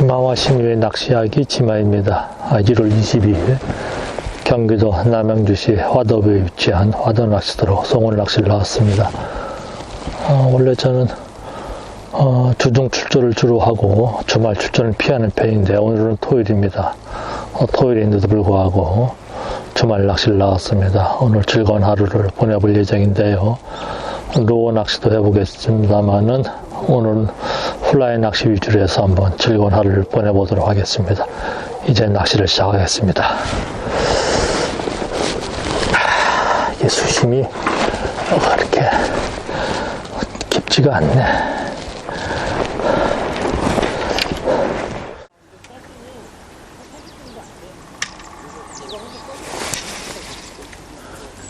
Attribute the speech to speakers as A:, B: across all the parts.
A: 지마와 신유의 낚시하기 지마입니다. 아, 1월 22일 경기도 남양주시 화도부에 위치한 화도 낚시터로 송월 낚시를 나왔습니다. 어, 원래 저는 어, 주중 출조를 주로 하고 주말 출조는 피하는 편인데 오늘은 토요일입니다. 어, 토요일인데도 불구하고 주말 낚시를 나왔습니다. 오늘 즐거운 하루를 보내볼 예정인데요. 로어 낚시도 해보겠습니다만은 오늘은 플라이 낚시 위주로 해서 한번 즐거운 하루를 보내보도록 하겠습니다. 이제 낚시를 시작하겠습니다. 아, 이게 수심이 그렇게 깊지가 않네.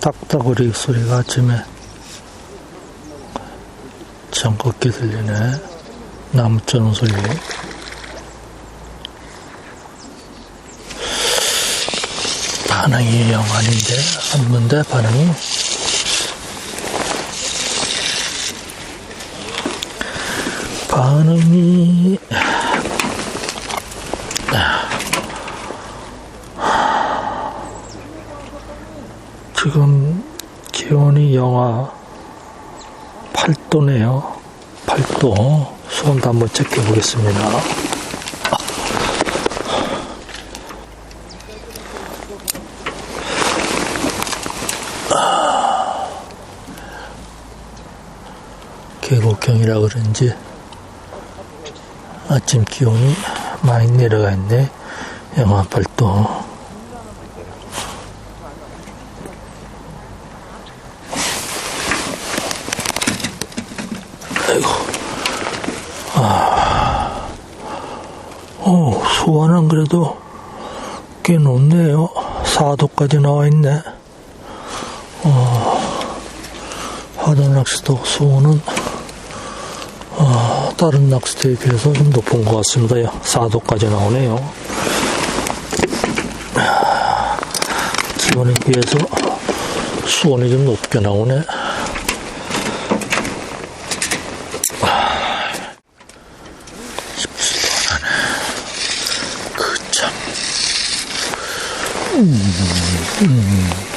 A: 딱딱거리 소리가 아침에 정겁게 들리네. 쩌는 소리. 반응이 영 아닌데, 없는데, 반응이. 반응이, 지금 기온이 영하 8도네요. 8도. 수온도 한번 체크해 보겠습니다. 계곡경이라 그런지 아침 기온이 많이 내려가 있네. 영하 8도. 아. 어, 수완은 그래도 꽤 높네요. 4도까지 나와 있네. 어, 화단 낚시도 수온은 어, 다른 낚시대에 비해서 좀 높은 것 같습니다. 4도까지 나오네요. 기온에 비해서 수온이 좀 높게 나오네. 어려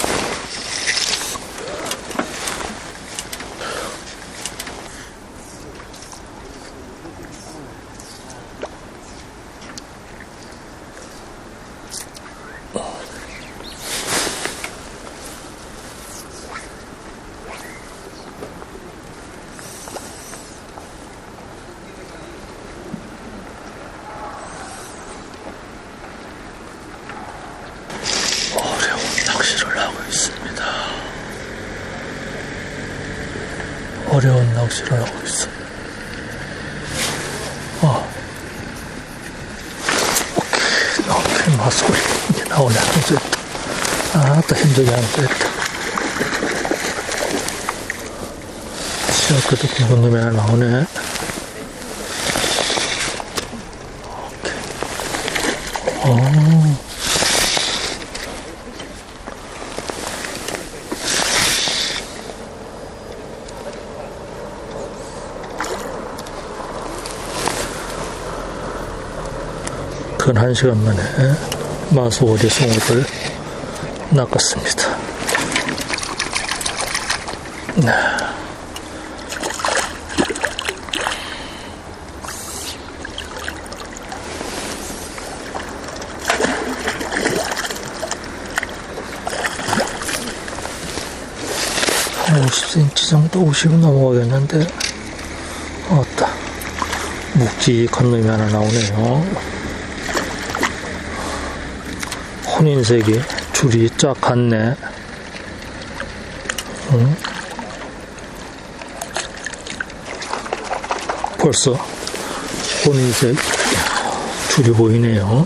A: 어려운 낚시를 하고 있어. 어. 오케이, 오케이, 마스콜이 이제 나오네. 한수 아, 또 힘들게 한수 했다. 시작해도 굵은 놈이 하나 나오네. 오케이. 어. 근한 시간 만에 마수오리 송어를 낚았습니다. 네. 한 50cm 정도 50은 넘어가겠는데, 어따. 묵직한 놈이 하나 나오네요. 혼인색이 줄이 쫙 갔네. 응? 벌써 혼인색 줄이 보이네요.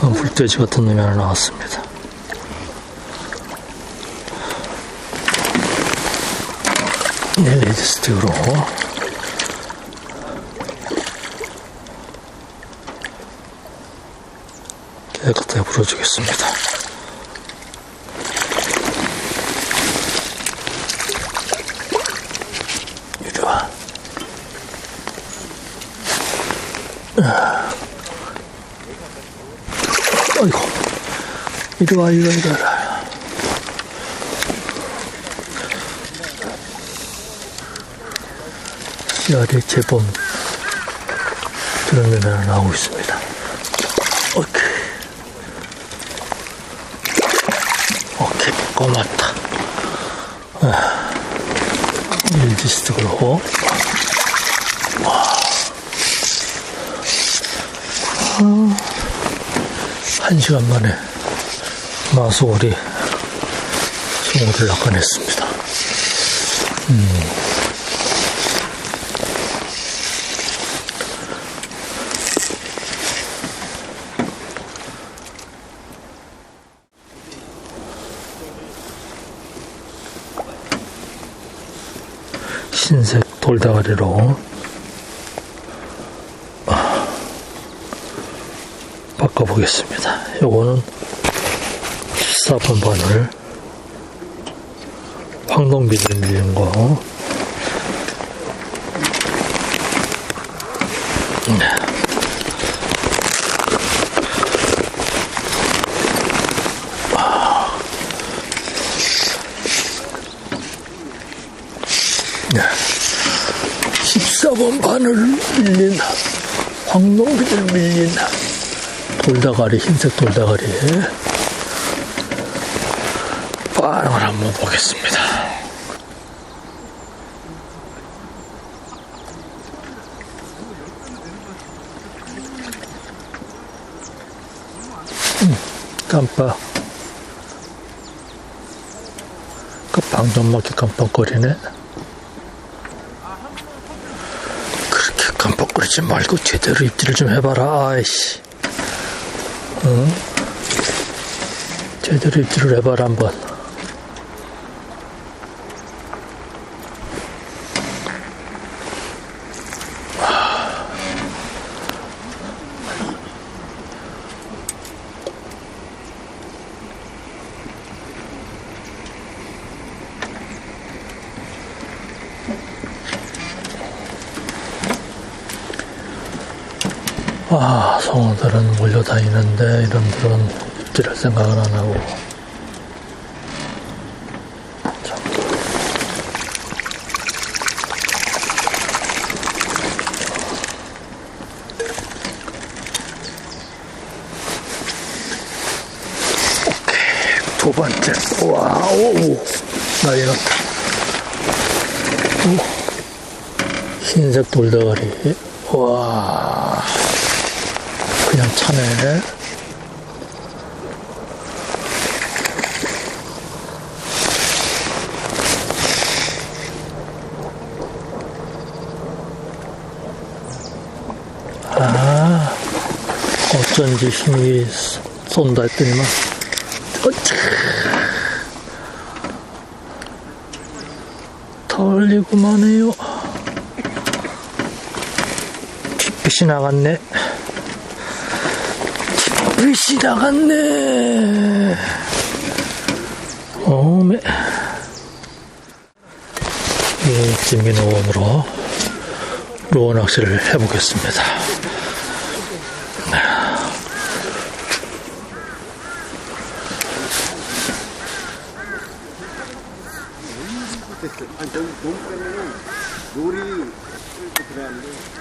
A: 아, 불돼지 같은 놈이 하나 나왔습니다. LED 스틱으로 깨끗하게 불어주겠습니다. 유리와 아이고, 이리 와, 이리 와, 이리 와. 씨알이 제법 드러내나 나오고 있습니다. 오케이. 오케이, 고맙다. 아, 일지스틱으로. 한 시간 만에 마소리 송어를 낚아냈습니다. 흰색 돌다가리로 아, 바꿔보겠습니다. 요거는 14번 바늘 황동비를 밀린 거 네. 14번 바늘 밀린 황동비를 밀린 돌다가리 흰색 돌다가리 반응을 한번 보겠습니다. 음, 깜빡. 그 방좀 맞게 깜빡거리네. 그렇게 깜빡거리지 말고 제대로 입질을 좀 해봐라. 아이씨. 응? 제대로 입질을 해봐라 한번. 아, 성어들은 몰려 다니는데 이놈들은 입질할 생각은 안 하고. 두 번째. 와, 오, 오. 난리 났다. 오. 흰색 돌다가리. 와. 그냥 차네. 아, 어쩐지 힘이 쏜다 했더니만, 어차. 털리고만 해요. 뒷빛이 나갔네. 뒷빛이 나갔네. 어메. 이 찜기노원으로 로어 낚시를 해보겠습니다.
B: 아니, 저기 너무 빼면은 놀이 들어가는데.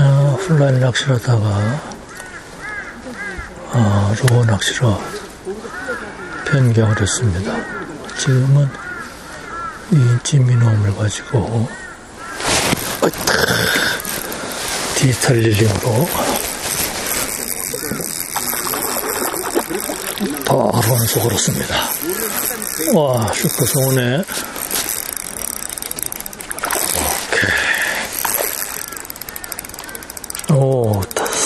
A: 아, 플라이 낚시를 하다가, 아, 로어 낚시로 변경을 했습니다. 지금은 이 찜미놈을 가지고, 디지털 릴링으로 바로 한속으로 씁니다. 와, 슈퍼 오,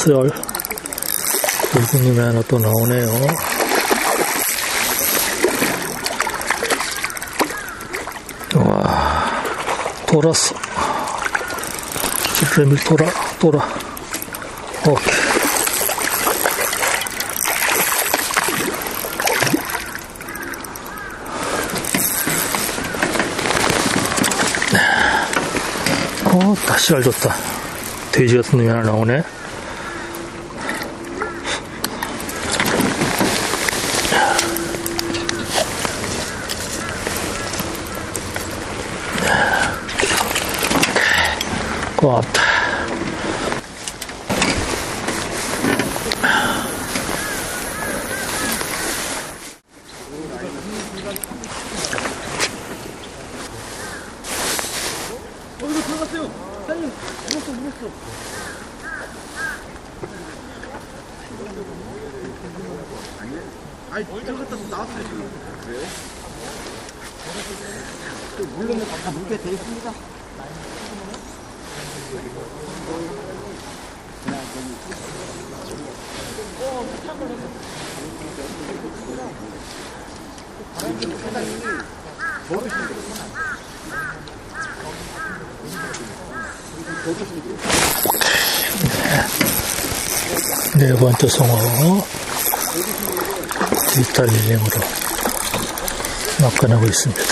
A: 수열 물고님이 하나 또 나오네요. 와, 돌았어. 지프레밀 돌아, 돌아. 오케이. 네. 어, 다시 알줬다. 돼지 같은 놈이 하나 나오네. 고맙다.
B: 아니 들어갔다 나왔어요 지금 그래요? 또 물르면 다 물게 돼 있습니다
A: 네 번째 디지털 릴링으로 접근하고 있습니다.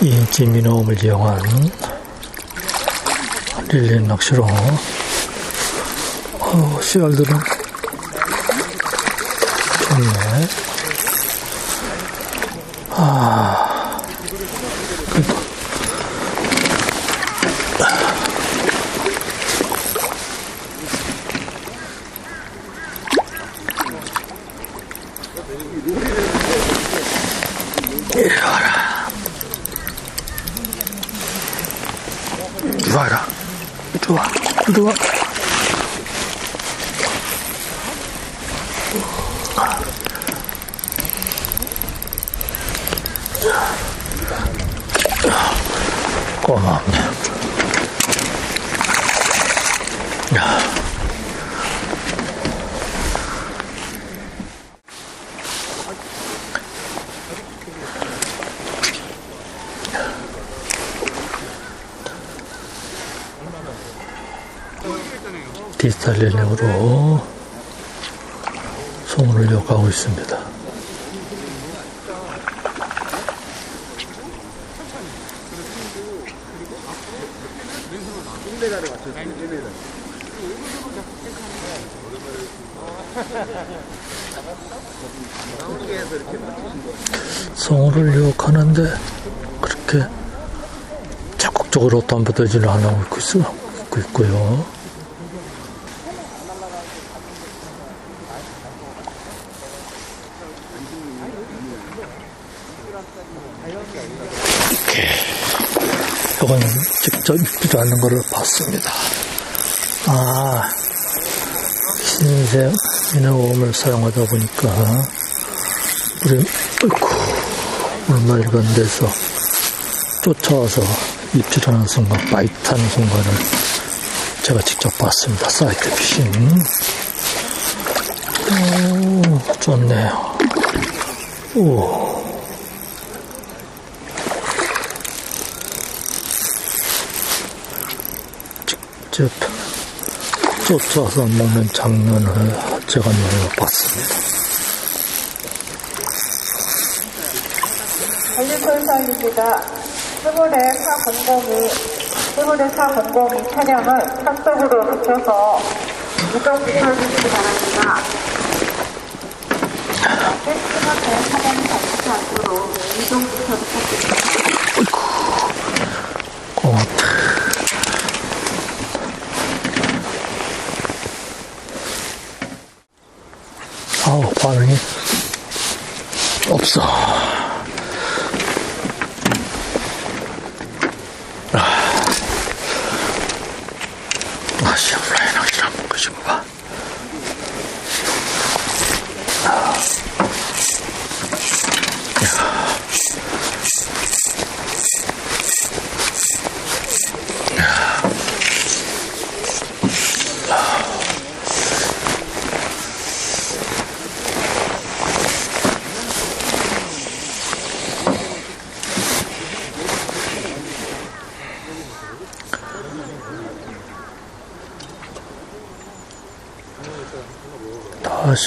A: 2인치 미노음을 이용한 릴링 낚시로. 어, 씨알들은. 좋네. 아, 그래도 이리 와라. 이리 와라. 이리 와. 이리 와. 고맙네. 야. 디지털 릴링으로 소문을 요구하고 있습니다. 성우를 유혹하는데 그렇게 적극적으로 있고 있- 있고 있고요. 이건 직접 입지도 않는 것을 봤습니다. 아, 흰색 미네홈을 사용하다 보니까 물이, 어이쿠, 물만 이런 데서 쫓아와서 입질하는 순간, 바이트하는 순간을 제가 직접 봤습니다. 사이트 피싱. 오, 좋네요. 오. 직접 쫓아서 먹는 장면을 제가 눈으로 봤습니다.
C: 관리설사입니다. 스물의 사공범이 스물의 사공범이 차량을 산속으로 붙여서 이동시켜 주시기 바랍니다. 섹스가 차량이 닿지 않도록 이동시켜주시기
A: 고맙다. 아우, 반응이 없어. 아, 아시아 플라이 낚시를 한번 끄시고 봐.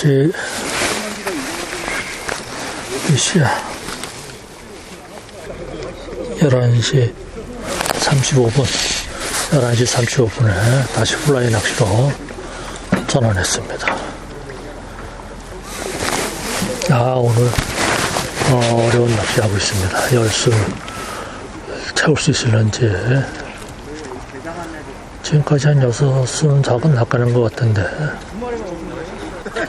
A: 몇 시야? 11시 35분 11시 35분에 다시 플라이 낚시로 전환했습니다. 아, 오늘 어, 어려운 낚시하고 있습니다. 열수 채울 수 있을런지. 지금까지 한 여섯 수는 작은 낚아낸 것 같은데.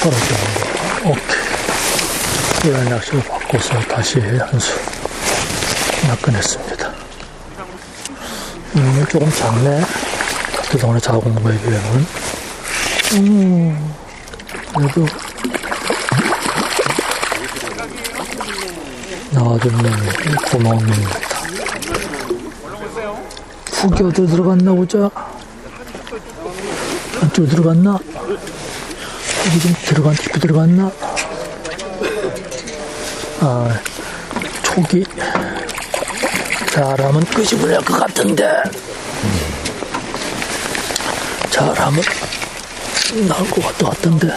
A: 떨어지는 거. 오케이. 이런 바꿔서 다시 한수 낚아냈습니다. 음, 조금 작네. 작은 거에 비하면. 음, 그래도 나와주는 고마운 놈입니다. 후겨도 들어갔나 보자. 안쪽 들어갔나? 여기 좀 들어간, 깊이 들어갔나? 아, 촉이 잘하면 끄집어낼 것 같은데. 잘하면 나올 것 같던데.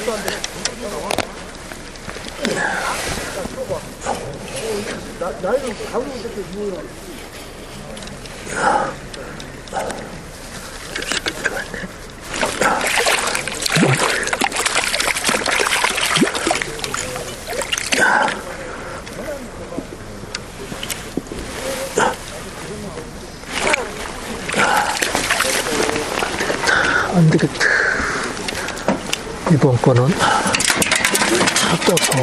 A: 안 되겠다. 이번 거는 차 떠서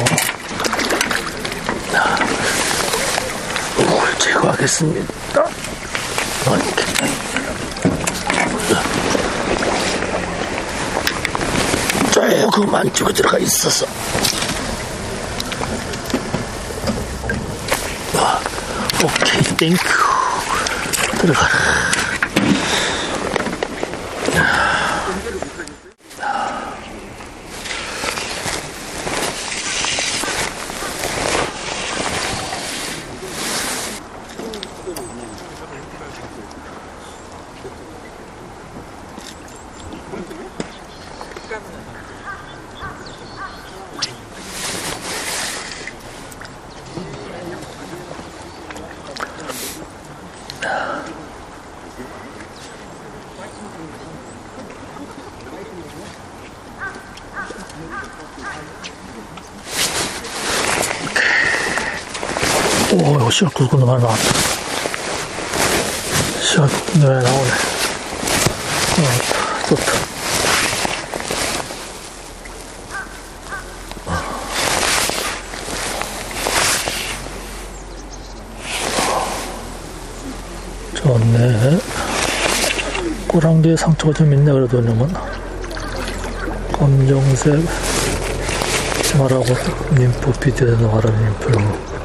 A: 물 제거하겠습니다. 이렇게. 조금 안쪽에 들어가 있어서. 아, 오케이, 땡큐. 들어가라. 오, 시간 굵은 놈 하나 나왔다. 시간 굵은 나오네. 어, 좋다. 좋네. 꼬랑지에 상처가 좀 있네, 그래도 놈은. 검정색 치마라고 님프 비디오에 나와라 님프로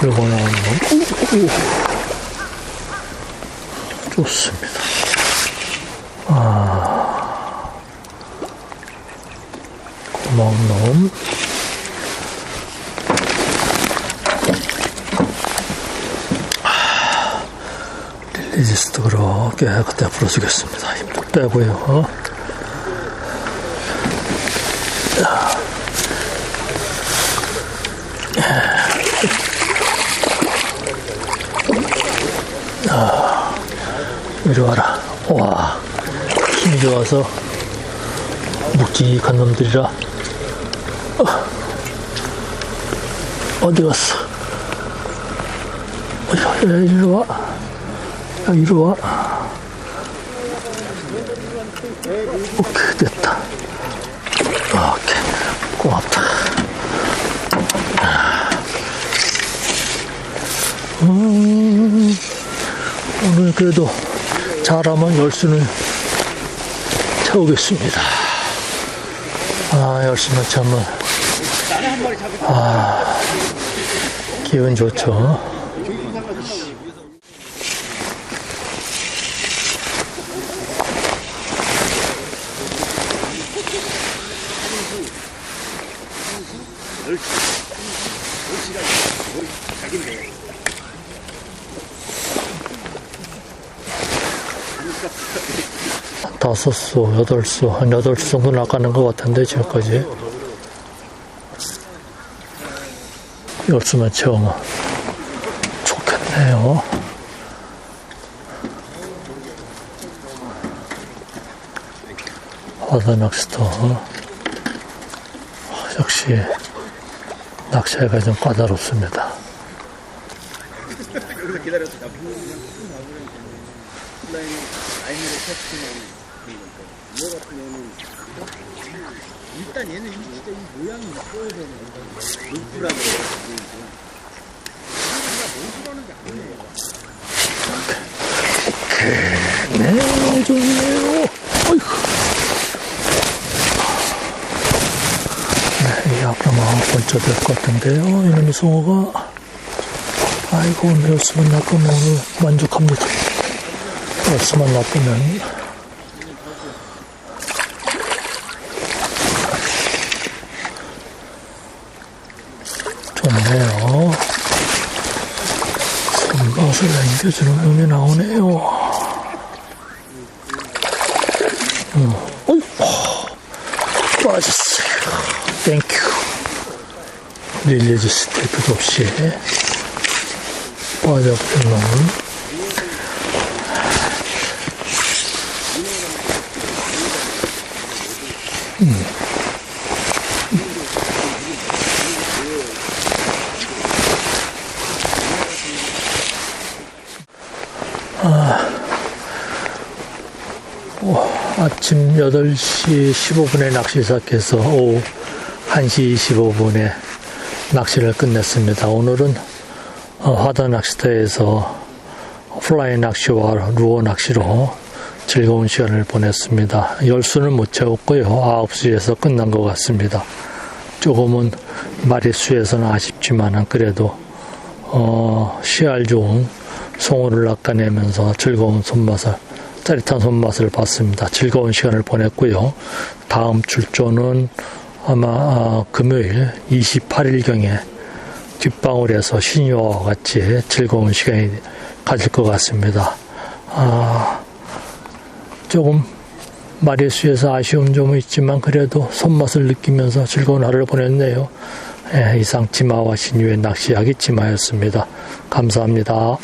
A: 들고 나오는 건 좋습니다. 아, 고마운 놈. 아, 릴리지스도 그렇게 그때 풀어주겠습니다. 힘도 빼고요. 어? 이리 와라. 와, 힘이 좋아서 묵직한 놈들이라. 어, 디 갔어? 어, 야, 야, 이리 와. 야, 이리 와. 오케이, 됐다. 오케이, 고맙다. 음, 오늘 그래도 잘하면 열수는 채우겠습니다. 아, 열수는 참은, 아, 기분 좋죠. 다섯 수, 여덟 수, 한 여덟 수 정도 낚아낸 것 같은데, 지금까지. 열수만 채우면 좋겠네요. 화다 낚시터. 역시, 낚시가 좀 까다롭습니다.
B: 여기서 기다 거니까 이거 같은 경우는 일단 얘는 이 진짜 이 모양이 이뻐야 되는 거야 녹두라 그래 녹두라는 게 아니에요
A: 네, 좋네요. 어이구. 네, 앞으로 아홉 번째 될것 같은데요. 이놈의 송어가. 아이고, 오늘 열수만 낚으면 오늘 만족합니다. 열수만 낚으면. 좋네요. 손맛을 남겨주는 놈이 나오네요. 어이, 빠졌어요. 땡큐. 릴리즈 테이프도 없이 빠져버린 놈은 아침 8시 15분에 낚시 시작해서 오후 1시 25분에 낚시를 끝냈습니다. 오늘은 어, 화다 낚시터에서 플라이 낚시와 루어 낚시로 즐거운 시간을 보냈습니다. 열수는 못 채웠고요. 9시에서 끝난 것 같습니다. 조금은 마리수에서는 아쉽지만 그래도 어, 씨알 좋은 송어를 낚아내면서 즐거운 손맛을 짜릿한 손맛을 봤습니다. 즐거운 시간을 보냈고요. 다음 출조는 아마 아, 금요일 28일경에 뒷방울에서 신유와 같이 즐거운 시간이 가질 것 같습니다. 아, 조금 마리수에서 아쉬운 점은 있지만 그래도 손맛을 느끼면서 즐거운 하루를 보냈네요. 예, 이상 지마와 신유의 낚시하기 지마였습니다. 감사합니다.